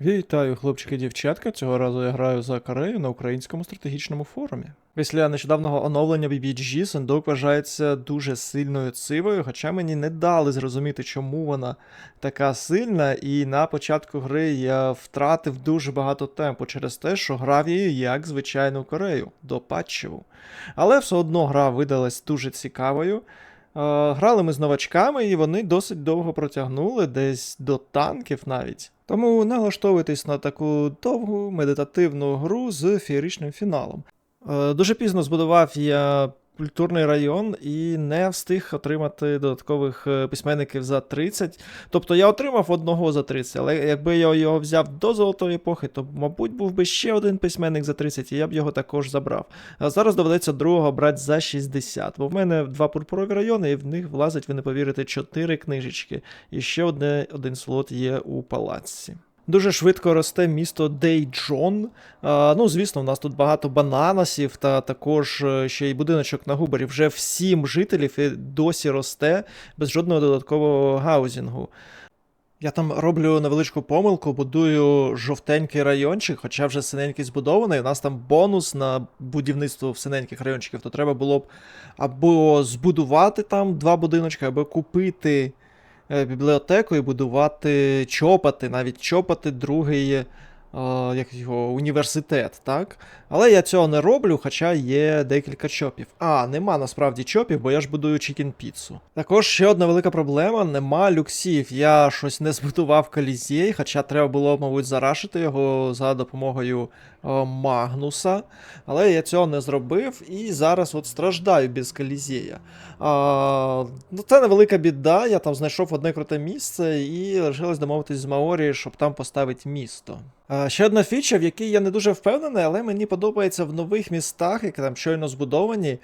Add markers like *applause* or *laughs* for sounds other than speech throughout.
Вітаю, хлопчики і дівчатка. Цього разу я граю за Корею на українському стратегічному форумі. Після нещодавнього оновлення BBG Сендок вважається дуже сильною цивою, хоча мені не дали зрозуміти, чому вона така сильна, і на початку гри я втратив дуже багато темпу через те, що грав її як звичайну Корею до патчеву. Але все одно гра видалась дуже цікавою. Е, Грали ми з новачками, і вони досить довго протягнули, десь до танків навіть. Тому налаштовуйтесь на таку довгу медитативну гру з феєричним фіналом. Е, Дуже пізно збудував я культурний район і не встиг отримати додаткових е, письменників за 30. Тобто я отримав одного за 30, але якби я його взяв до золотої епохи, то, мабуть, був би ще один письменник за 30, і я б його також забрав. А зараз доведеться другого брати за 60, бо в мене два пурпурові райони, і в них влазить, ви не повірите, 4 книжечки. І ще одне, один слот є у палаці. Дуже швидко росте місто Дейджон. Ну, звісно, у нас тут багато бананасів та також е, ще й будиночок на губері. Вже в сім жителів і досі росте без жодного додаткового гаузінгу. Я там роблю невеличку помилку, будую жовтенький райончик, хоча вже синенький збудований. У нас там бонус на будівництво в синеньких райончиків, то треба було б або збудувати там два будиночки, або купити бібліотеку і будувати чопати, навіть чопати другий е, як його, університет, так? Але я цього не роблю, хоча є декілька чопів. А, нема насправді чопів, бо я ж будую чікін піцу. Також ще одна велика проблема: нема люксів. Я щось не збудував колізей, хоча треба було, мабуть, зарашити його за допомогою е, Магнуса. Але я цього не зробив і зараз от страждаю без колізея. А, ну, це невелика біда. Я там знайшов одне круте місце і лишилось домовитись з Маорі, щоб там поставити місто. Ще одна фіча, в якій я не дуже впевнений, але мені подобається в нових містах, які там щойно збудовані.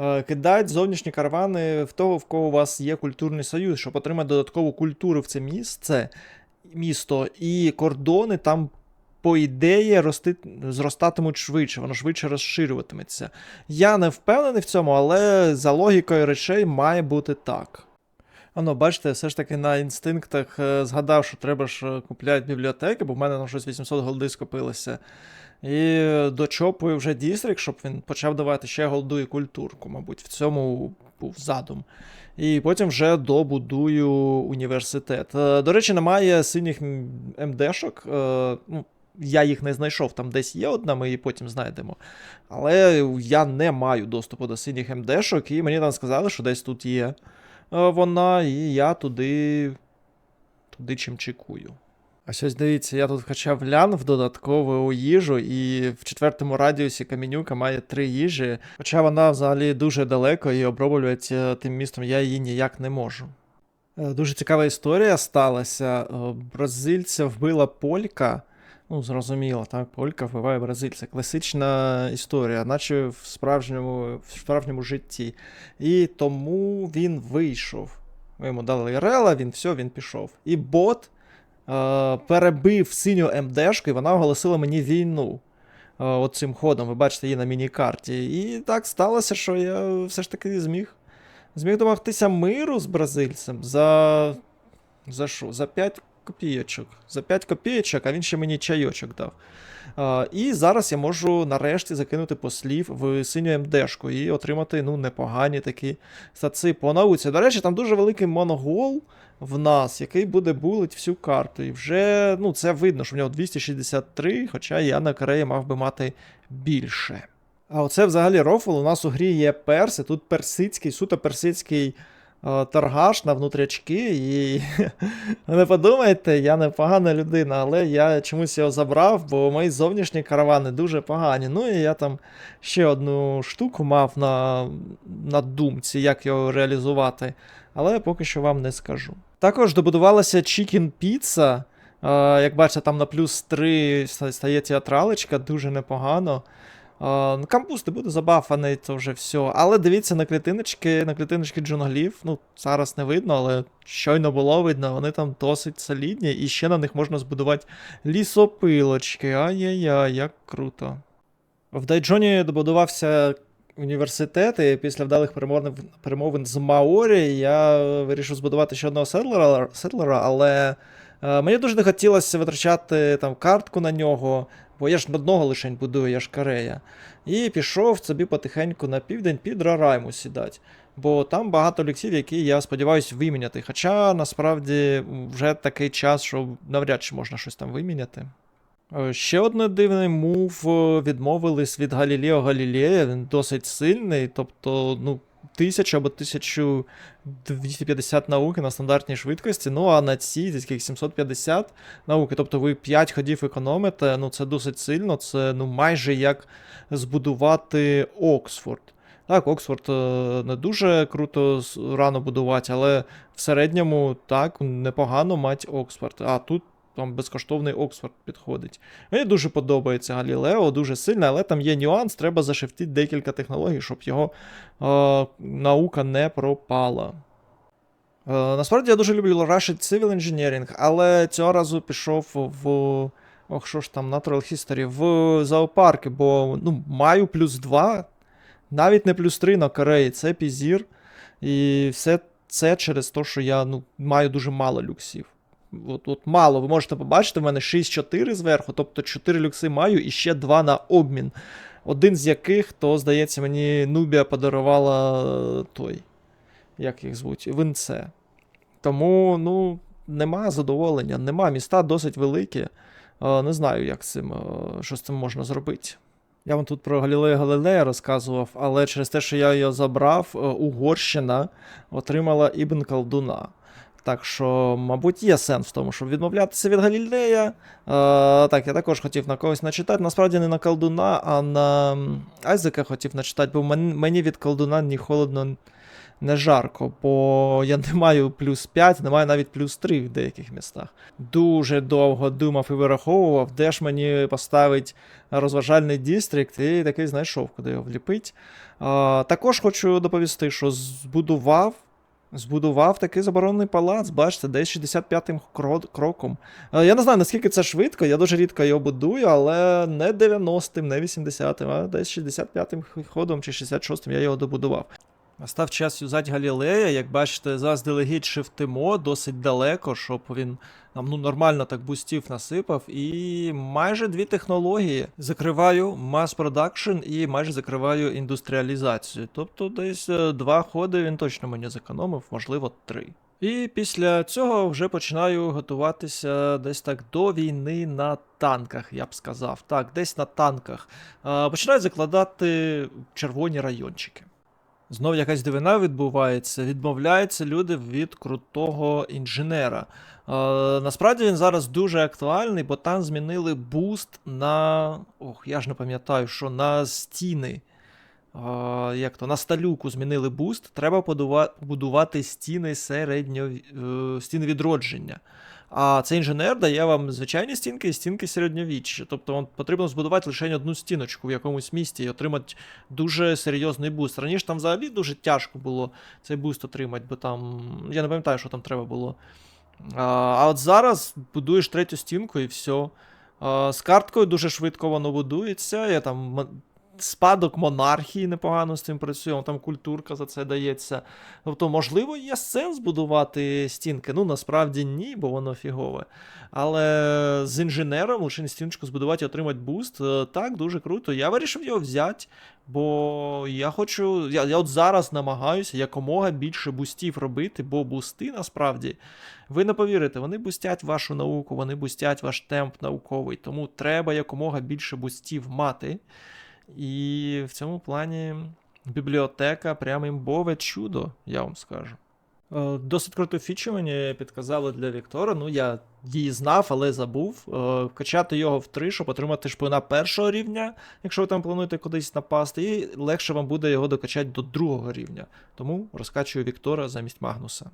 е, Кидають зовнішні каравани в того, в кого у вас є культурний союз, щоб отримати додаткову культуру в це місце, місто, і кордони там, по ідеї, рости, зростатимуть швидше, воно швидше розширюватиметься. Я не впевнений в цьому, але за логікою речей має бути так. Ано, бачите, все ж таки на інстинктах е, згадав, що треба ж е, купляти бібліотеки, бо в мене там щось 800 голди скопилося. І е, дочопую вже дістрик, щоб він почав давати ще голду і культурку, мабуть, в цьому був задум. І потім вже добудую університет. До речі, немає синіх МДшок. Ну, я їх не знайшов, там десь є одна, ми її потім знайдемо. Але я не маю доступу до синіх МДшок, і мені там сказали, що десь тут є вона, і я туди. туди чимчикую. А ось дивіться, я тут хоча глянув додаткову їжу, і в четвертому радіусі камінюка має три їжі. Хоча вона взагалі дуже далеко і оброблювати е, тим містом я її ніяк не можу. Е, Дуже цікава історія сталася. Е, Бразильця вбила полька. Ну, зрозуміло, так, полька вбиває бразильця. Класична історія, наче в справжньому, в справжньому житті. І тому він вийшов. Ми йому дали рела, він все, він пішов. І бот е, перебив синю МДшку, і вона оголосила мені війну. Е, оцим ходом, ви бачите її на міні-карті. І так сталося, що я все ж таки зміг. Зміг домогтися миру з бразильцем за. За що? За 5 копійочок. За 5 копійочок, а він ще мені чайочок дав. А, і зараз я можу нарешті закинути послів в синю МДшку і отримати ну, непогані такі стаци по науці. До речі, там дуже великий моногол в нас, який буде булить всю карту. І вже ну, це видно, що в нього 263, хоча я на Кореї мав би мати більше. А оце взагалі рофл. У нас у грі є перси, тут персидський, суто персидський торгаш на внутрячки. І *laughs* не подумайте, я не погана людина, але я чомусь його забрав, бо мої зовнішні каравани дуже погані. Ну і я там ще одну штуку мав на, на думці, як його реалізувати, але поки що вам не скажу. Також добудувалася Chicken Pizza. Е, Як бачите, там на плюс 3 стає театралочка, дуже непогано. Ну, не буде забафаний, то вже все. Але дивіться на клітиночки, на клітиночки джунглів. Ну, зараз не видно, але щойно було видно, вони там досить солідні, і ще на них можна збудувати лісопилочки. Ай-яй-яй, як круто. В Дайджоні добудувався університет, і після вдалих перемовин, перемовин з Маорі я вирішив збудувати ще одного седлера, седлера але Е, Мені дуже не хотілося витрачати там картку на нього, бо я ж одного лишень будую, я ж карея. І пішов собі потихеньку на південь під Рарайму сідати. Бо там багато ліксів, які я сподіваюся виміняти. Хоча насправді вже такий час, що навряд чи можна щось там виміняти. Е, Ще одне дивний мув е, відмовились від Галілео Галілея. Він досить сильний, тобто, ну, 1000 або 1250 науки на стандартній швидкості. Ну а на цій десь 750 науки. Тобто ви 5 ходів економите, ну це досить сильно. Це ну майже як збудувати Оксфорд. Так, Оксфорд е, не дуже круто рано будувати, але в середньому так непогано мати Оксфорд. А тут там безкоштовний Оксфорд підходить. Мені дуже подобається Галілео, дуже сильно, але там є нюанс, треба зашифтити декілька технологій, щоб його е, наука не пропала. Е, насправді я дуже люблю Russian Civil Engineering, але цього разу пішов в. Ох, що ж там, Natural History, в зоопарки, бо ну, маю плюс 2, навіть не плюс 3 на Кореї, це пізір. І все це через те, що я ну, маю дуже мало люксів. От, от мало, ви можете побачити, в мене 6-4 зверху, тобто 4 люкси маю і ще 2 на обмін. Один з яких, то, здається, мені Нубія подарувала е, той. Як їх звуть? Винце. Тому, ну, нема задоволення, нема. Міста досить великі. Е, Не знаю, як цим, е, що з цим можна зробити. Я вам тут про Галілея Галилея розказував, але через те, що я його забрав, Угорщина отримала Ібн Колдуна. Так що, мабуть, є сенс в тому, щоб відмовлятися від Галілея. Е, так, я також хотів на когось начитати. Насправді не на колдуна, а на Айзека хотів начитати, бо мені від колдуна ні холодно, не жарко, бо я не маю плюс 5, не маю навіть плюс 3 в деяких містах. Дуже довго думав і вираховував, де ж мені поставить розважальний дістрикт, і такий знайшов, куди його вліпить. А, також хочу доповісти, що збудував. Збудував такий заборонений палац, бачите, десь 65-м кро- кроком. Е, Я не знаю, наскільки це швидко, я дуже рідко його будую, але не 90-м, не 80-м, а десь 65-м ходом чи 66-м я його добудував. Настав час юзати Галілея, як бачите, заздалегідь шифтимо досить далеко, щоб він нам ну, нормально так бустів насипав. І майже дві технології. Закриваю мас продакшн і майже закриваю індустріалізацію. Тобто десь е, два ходи він точно мені зекономив, можливо, три. І після цього вже починаю готуватися десь так до війни на танках, я б сказав. Так, десь на танках. Е, Починаю закладати червоні райончики. Знов якась дивина відбувається. Відмовляються люди від крутого інженера. Е, насправді він зараз дуже актуальний, бо там змінили буст на. Ох, я ж не пам'ятаю, що на стіни. Е, як то, на сталюку змінили буст. Треба побудувати стіни середньо, е, стіни відродження. А цей інженер дає вам звичайні стінки і стінки середньовіччя. Тобто вам потрібно збудувати лише одну стіночку в якомусь місті і отримати дуже серйозний буст. Раніше там взагалі дуже тяжко було цей буст отримати, бо там. Я не пам'ятаю, що там треба було. А, от зараз будуєш третю стінку і все. З карткою дуже швидко воно будується. Я там спадок монархії непогано з цим працює, там культурка за це дається. Тобто, можливо, є сенс будувати стінки. Ну, насправді ні, бо воно фігове. Але з інженером лише стіночку збудувати і отримати буст, е, так, дуже круто. Я вирішив його взяти, бо я хочу. Я, я от зараз намагаюся якомога більше бустів робити, бо бусти насправді, ви не повірите, вони бустять вашу науку, вони бустять ваш темп науковий. Тому треба якомога більше бустів мати. І в цьому плані бібліотека прям імбове чудо, я вам скажу. Е, Досить круту фічу мені підказали для Віктора. Ну, я її знав, але забув. Е, Вкачати його в 3, щоб отримати шпина першого рівня, якщо ви там плануєте кудись напасти, і легше вам буде його докачати до другого рівня. Тому розкачую Віктора замість Магнуса.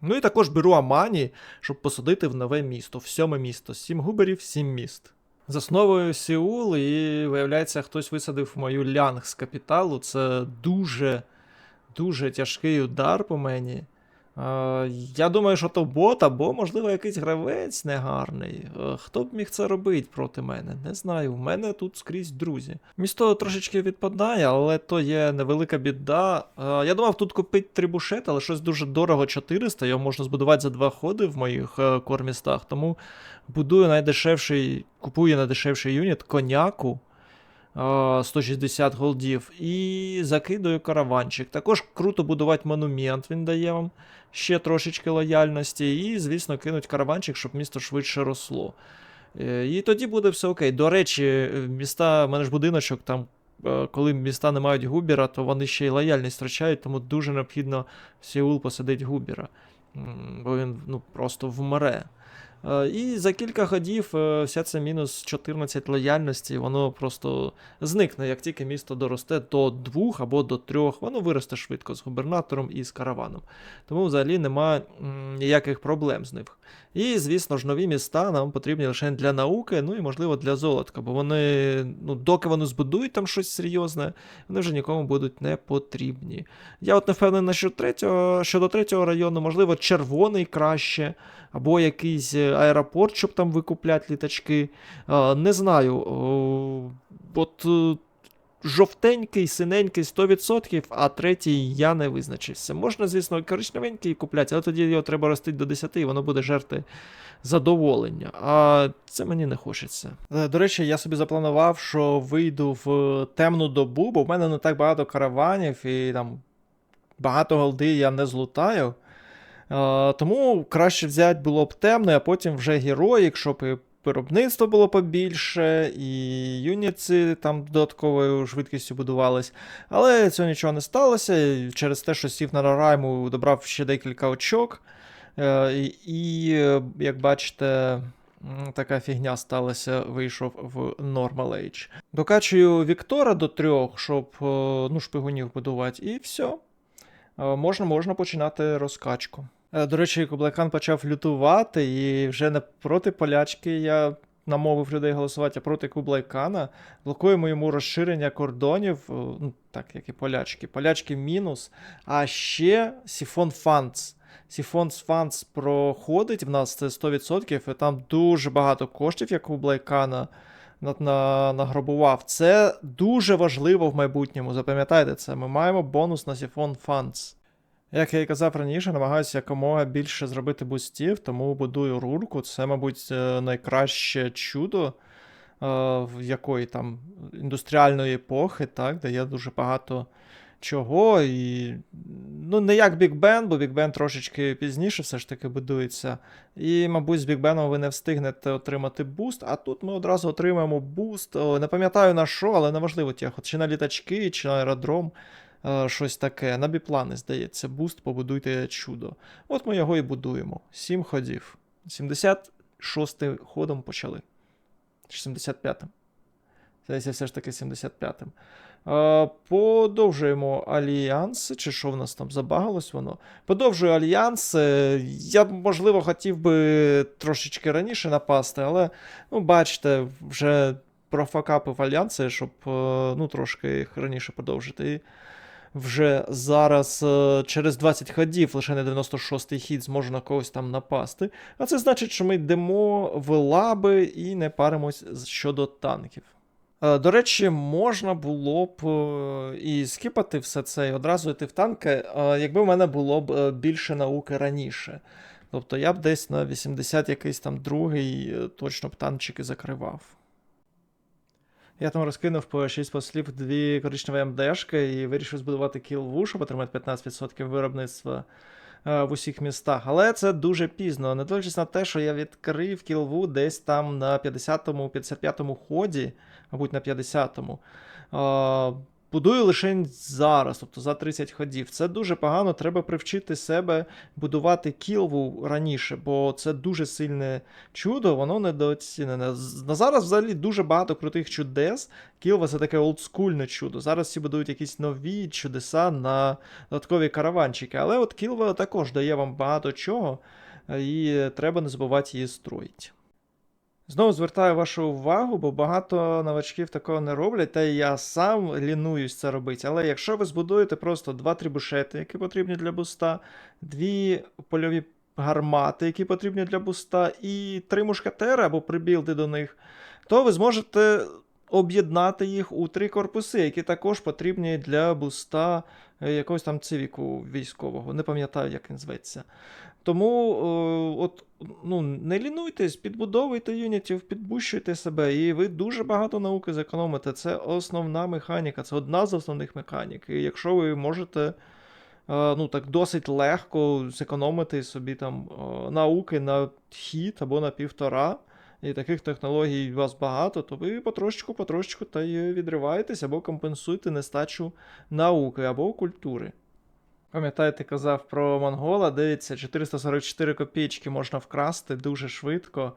Ну і також беру Амані, щоб посадити в нове місто, в сьоме місто. Сім губерів, сім міст. Засновую Сеул, і виявляється, хтось висадив мою лянг з капіталу. Це дуже, дуже тяжкий удар по мені. Е, Я думаю, що то бот, або, можливо, якийсь гравець негарний. Е, Хто б міг це робити проти мене? Не знаю. У мене тут скрізь друзі. Місто трошечки відпадає, але то є невелика біда. Е, Я думав тут купити трибушет, але щось дуже дорого 400, його можна збудувати за два ходи в моїх кормістах. Тому будую найдешевший, купую найдешевший юніт коняку. Е, 160 голдів і закидаю караванчик. Також круто будувати монумент, він дає вам ще трошечки лояльності, і, звісно, кинуть караванчик, щоб місто швидше росло. Е, І тоді буде все окей. До речі, е, міста, в мене ж будиночок там. е, Коли міста не мають губіра, то вони ще й лояльність втрачають, тому дуже необхідно в Сеул посадити губіра. М, Бо він ну, просто вмре. Е, І за кілька ходів е, вся ця мінус 14 лояльності, воно просто зникне, як тільки місто доросте до двох або до трьох, воно виросте швидко з губернатором і з караваном. Тому взагалі немає ніяких проблем з них. І, звісно ж, нові міста нам потрібні лише для науки, ну і можливо для золотка, бо вони, ну, доки вони збудують там щось серйозне, вони вже нікому будуть не потрібні. Я от не впевнений щодо третього, щодо третього району, можливо, червоний краще, або якийсь е, аеропорт, щоб там викупляти літачки. Не знаю. От е, жовтенький, синенький 100%, а третій я не визначився. Можна, звісно, коричневенький купляти, але тоді його треба ростити до 10, і воно буде жерти задоволення. А це мені не хочеться. Е, До речі, я собі запланував, що вийду в темну добу, бо в мене не так багато караванів і там багато голди я не злутаю. Е, тому краще взяти було б темне, а потім вже героїк, щоб і виробництво було побільше, і юніці там додатковою швидкістю будувались. Але цього нічого не сталося. Через те, що сів на Рарайму, добрав ще декілька очок. Е, І, як бачите, така фігня сталася, вийшов в Normal Age. Докачую Віктора до трьох, щоб е, ну, шпигунів будувати, і все. Можна, можна починати розкачку. Е, До речі, Кублайкан почав лютувати, і вже не проти полячки я намовив людей голосувати, а проти Кублайкана. Блокуємо йому розширення кордонів, е, ну, так як і полячки. Полячки мінус. А ще Сіфон Фанц. Сіфон Фанц проходить в нас це 100%, і там дуже багато коштів, як у Блайкана на, на, награбував. Це дуже важливо в майбутньому. Запам'ятайте це. Ми маємо бонус на Сіфон Фанц. Як я і казав раніше, намагаюся якомога більше зробити бустів, тому будую рурку. Це, мабуть, е, найкраще чудо е, в якої там індустріальної епохи, так, де є дуже багато чого. І, ну, не як Big Ben, бо Big Ben трошечки пізніше все ж таки будується. І, мабуть, з Big Ben ви не встигнете отримати буст, а тут ми одразу отримаємо буст. Не пам'ятаю на що, але неважливо, тях, чи на літачки, чи на аеродром. Е, Щось таке. На біплани, здається, буст, побудуйте чудо. От ми його і будуємо. Сім ходів. 76 ходом почали. 75-м. Здається, все ж таки 75-м. Е, Подовжуємо альянс, чи що в нас там забагалось воно? Подовжую альянс. Е, Я б, можливо, хотів би трошечки раніше напасти, але, ну, бачите, вже профакапив альянси, щоб ну, трошки їх раніше подовжити. І вже зараз е, через 20 ходів, лише на 96-й хід, зможу на когось там напасти. А це значить, що ми йдемо в лаби і не паримось щодо танків. Е, До речі, можна було б е, і скіпати все це і одразу йти в танки, якби в мене було б більше науки раніше. Тобто я б десь на 80 якийсь там другий точно б танчики закривав. Я там розкинув по 6 послів дві коричневі МДшки і вирішив збудувати кілву, щоб отримати 15% виробництва е, в усіх містах. Але це дуже пізно, не дивлячись на те, що я відкрив кілву десь там на 50-му, 55-му ході, мабуть, на 50-му. Е, Будую лише зараз, тобто за 30 ходів. Це дуже погано, треба привчити себе будувати кілву раніше, бо це дуже сильне чудо, воно недооцінене. На зараз взагалі дуже багато крутих чудес. Кілва це таке олдскульне чудо. Зараз всі будують якісь нові чудеса на додаткові караванчики. Але от Кілва також дає вам багато чого, е, і треба не забувати її строїть. Знову звертаю вашу увагу, бо багато новачків такого не роблять, та я сам лінуюсь це робити. Але якщо ви збудуєте просто два трибушети, які потрібні для буста, дві польові гармати, які потрібні для буста, і три мушкетери або прибілди до них, то ви зможете об'єднати їх у три корпуси, які також потрібні для буста е, якогось там цивіку військового. Не пам'ятаю, як він зветься. Тому е, от, ну, не лінуйтесь, підбудовуйте юнітів, підбущуйте себе, і ви дуже багато науки зекономите. Це основна механіка, це одна з основних механік. І якщо ви можете е, ну, так досить легко зекономити собі там е, науки на хід або на півтора, і таких технологій у вас багато, то ви потрошечку, потрошечку та й відриваєтесь або компенсуєте нестачу науки або культури. Пам'ятаєте, казав про монгола, дивіться, 444 копійки можна вкрасти дуже швидко.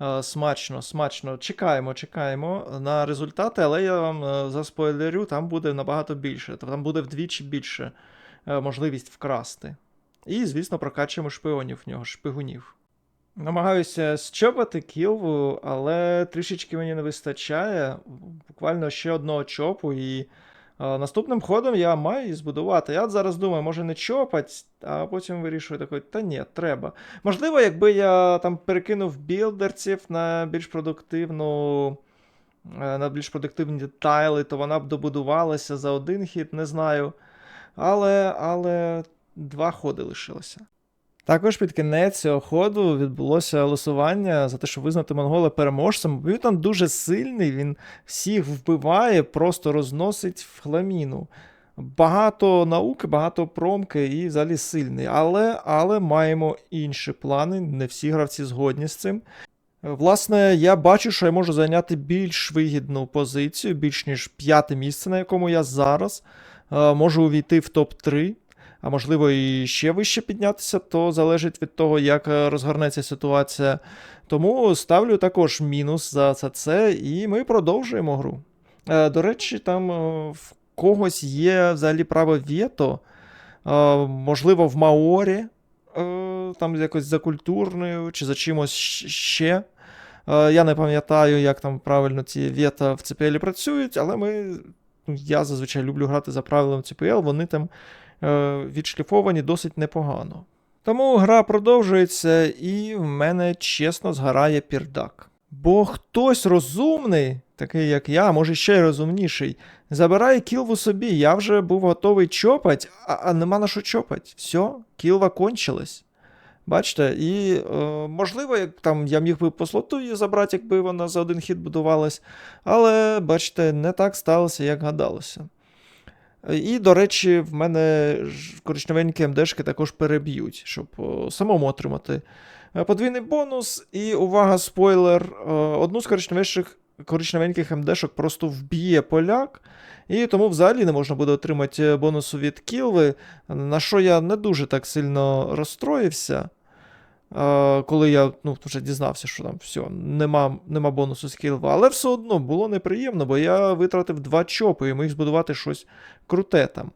Е, Смачно, смачно. Чекаємо, чекаємо на результати, але я вам е, заспойлерю, там буде набагато більше. Там буде вдвічі більше е, можливість вкрасти. І, звісно, прокачуємо шпіонів в нього, шпигунів. Намагаюся щопати кілву, але трішечки мені не вистачає. Буквально ще одного чопу, і а, наступним ходом я маю збудувати. Я зараз думаю, може не чопать, а потім вирішую такий, та ні, треба. Можливо, якби я там перекинув білдерців на більш продуктивну. е, На більш продуктивні детайли, то вона б добудувалася за один хід, не знаю. Але, але два ходи лишилося. Також під кінець цього ходу відбулося голосування за те, щоб визнати монгола переможцем. Він там дуже сильний, він всіх вбиває, просто розносить в хламіну. Багато науки, багато промки і взагалі сильний. Але, але маємо інші плани. Не всі гравці згодні з цим. Власне, я бачу, що я можу зайняти більш вигідну позицію, більш ніж п'яте місце, на якому я зараз. Е, Можу увійти в топ-3 а можливо і ще вище піднятися, то залежить від того, як е, розгорнеться ситуація. Тому ставлю також мінус за це, і ми продовжуємо гру. Е, До речі, там е, в когось є взагалі право вето, можливо, в Маорі, там якось за культурною чи за чимось ще. Я не пам'ятаю, як там правильно ці вета в CPL працюють, але ми, ну, я зазвичай люблю грати за правилами CPL, вони там відшліфовані досить непогано. Тому гра продовжується, і в мене чесно згорає пірдак. Бо хтось розумний, такий як я, може ще й розумніший, забирає кілву собі. Я вже був готовий чопать, а, а нема на що чопать. Все, кілва кончилась. Бачите, і е, можливо, як там я міг би по слоту її забрати, якби вона за один хід будувалась. Але, бачите, не так сталося, як гадалося. І, до речі, в мене коричневенькі МДшки також переб'ють, щоб самому отримати е, подвійний бонус. І увага, спойлер: е, одну з коричневеньких, коричневеньких МДшок просто вб'є поляк. І тому взагалі не можна буде отримати бонусу від кілви, на що я не дуже так сильно розстроївся. Е, Коли я ну, вже дізнався, що там все, нема, нема бонусу з. Але все одно було неприємно, бо я витратив два чопи і міг збудувати щось круте там.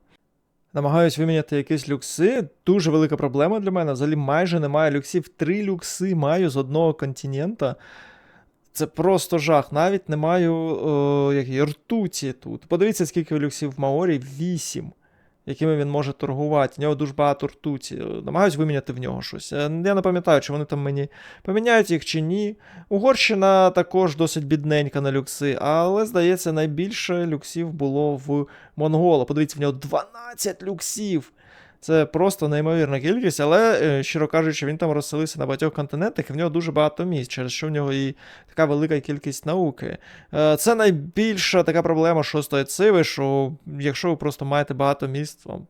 Намагаюсь виміняти якісь люкси. Дуже велика проблема для мене. Взагалі майже немає люксів. Три люкси маю з одного континента. Це просто жах. Навіть не маю о, як, ртуті тут. Подивіться, скільки люксів в Маорі. Вісім. Якими він може торгувати. В нього дуже багато ртуті. Намагаюсь виміняти в нього щось. Е, Я не пам'ятаю, чи вони там мені поміняють їх чи ні. Угорщина також досить бідненька на люкси, але, здається, найбільше люксів було в Монгола. Подивіться, в нього 12 люксів. Це просто неймовірна кількість, але, е, щиро кажучи, він там розселився на багатьох континентах, і в нього дуже багато місць, через що в нього і така велика кількість науки. Е, Це найбільша така проблема шостої циви, що якщо ви просто маєте багато місць, вам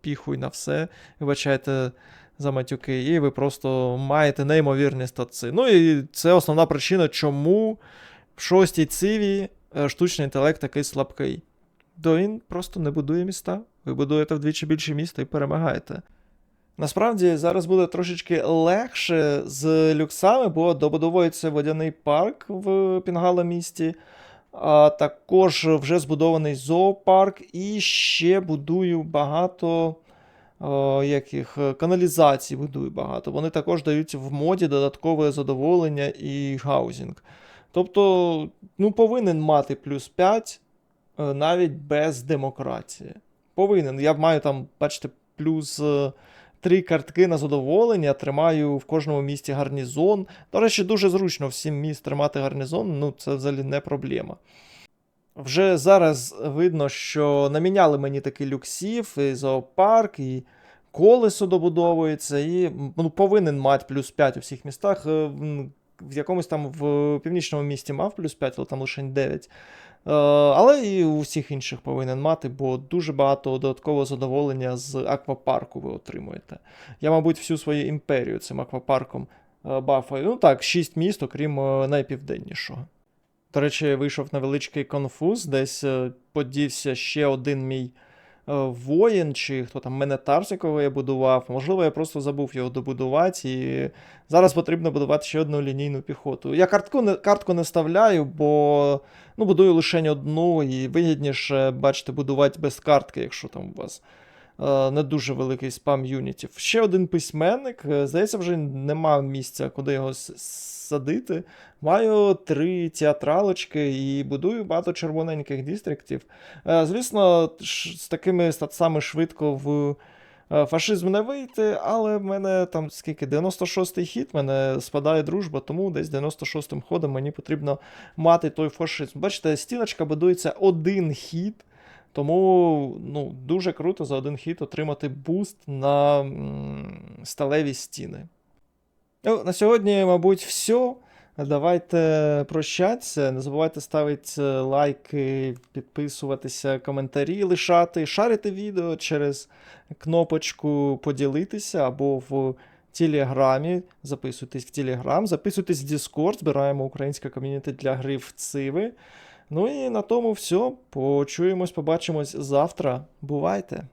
піхуй на все, вибачайте за матюки, і ви просто маєте неймовірні статці. Ну і це основна причина, чому в шостій циві е, штучний інтелект такий слабкий. То він просто не будує міста. Ви будуєте вдвічі більше міста і перемагаєте. Насправді зараз буде трошечки легше з люксами, бо добудовується водяний парк в Пінгала місті, а також вже збудований зоопарк, і ще будую багато о, яких е, каналізацій будую багато. Вони також дають в моді додаткове задоволення і гаузінг. Тобто, ну, повинен мати плюс 5 е, навіть без демократії. Повинен. Я маю там, бачите, плюс е, три картки на задоволення, тримаю в кожному місті гарнізон. До речі, дуже зручно всім міст тримати гарнізон, ну це взагалі не проблема. Вже зараз видно, що наміняли мені таки люксів, і зоопарк, і колесо добудовується, і ну, повинен мати плюс 5 у всіх містах. Е, В якомусь там в північному місті мав плюс 5, але там лише 9. Е, Але і у всіх інших повинен мати, бо дуже багато додаткового задоволення з аквапарку ви отримуєте. Я, мабуть, всю свою імперію цим аквапарком е, бафаю. Ну так, 6 міст, окрім е, найпівденнішого. До речі, вийшов невеличкий конфуз, десь подівся ще один мій воїн, чи хто там Менетар, з якого я будував. Можливо, я просто забув його добудувати, і зараз потрібно будувати ще одну лінійну піхоту. Я картку не, картку не ставляю, бо ну, будую лише одну, і вигідніше, бачите, будувати без картки, якщо там у вас е, не дуже великий спам юнітів. Ще один письменник. е, Здається, вже нема місця, куди його садити. Маю три театралочки і будую багато червоненьких дистріктів. Е, Звісно, з такими статсами швидко в е, фашизм не вийти, але в мене там скільки 96-й хід, мене спадає дружба, тому десь 96-м ходом мені потрібно мати той фашизм. Бачите, стіночка будується один хід. Тому ну, дуже круто за один хід отримати буст на сталеві стіни. Ну, на сьогодні, мабуть, все. Давайте прощатися. Не забувайте ставити лайки, підписуватися, коментарі лишати, шарити відео через кнопочку поділитися або в Телеграмі. Записуйтесь в Телеграм, записуйтесь в Discord, збираємо українське ком'юніті для гри в Циви. Ну і на тому все. Почуємось, побачимось завтра. Бувайте!